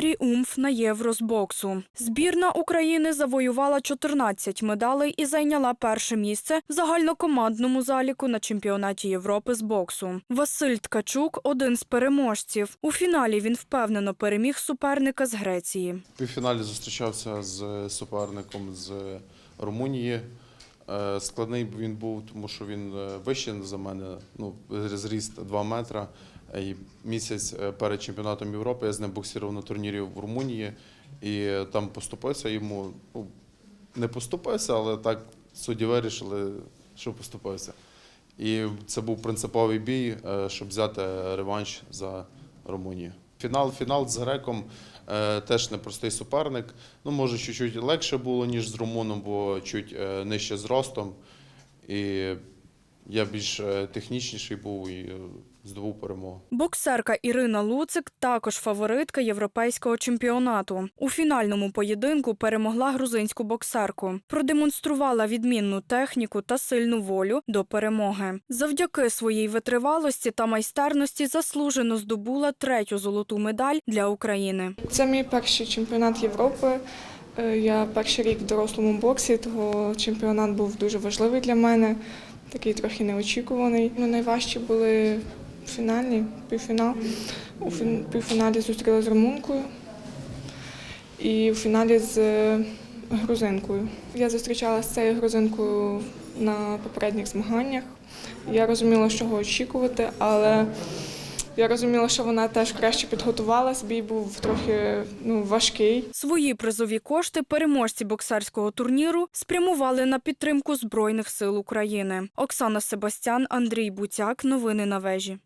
Тріумф на євро з боксу. Збірна України завоювала 14 медалей і зайняла перше місце в загальнокомандному заліку на чемпіонаті Європи з боксу. Василь Ткачук один з переможців. У фіналі він впевнено переміг суперника з Греції. Півфіналі зустрічався з суперником з Румунії. Е, Складний він був, тому що він е, вищий за мене, ну, зріст 2 метра. Е, І місяць перед чемпіонатом Європи я з ним боксував на турнірі в Румунії і там поступився йому. Ну, не поступився, але так судді вирішили, що поступився. І це був принциповий бій, щоб взяти реванш за Румунію. Фінал, фінал з греком е, теж непростий суперник. Ну, може, чуть-чуть легше було, ніж з румуном, бо чуть е, нижче зростом. І я більш е, технічніший був і е, здобув перемогу. Боксерка Ірина Луцик також фаворитка європейського чемпіонату. У фінальному поєдинку перемогла грузинську боксерку. Продемонструвала відмінну техніку та сильну волю до перемоги. Завдяки своїй витривалості та майстерності заслужено здобула третю золоту медаль для України. Це мій перший чемпіонат Європи. Е, Я перший рік в дорослому боксі, того чемпіонат був дуже важливий для мене, такий трохи неочікуваний. Ну, найважчі були фінальні, півфінал. У фін- півфіналі зустріла з румункою і у фіналі з е, грузинкою. Я зустрічалася з цією грузинкою на попередніх змаганнях. Я розуміла, що очікувати, але я розуміла, що вона теж краще підготувалась. Бій був трохи ну, важкий. Свої призові кошти переможці боксерського турніру спрямували на підтримку Збройних сил України. Оксана Себастян, Андрій Буцяк. Новини на вежі.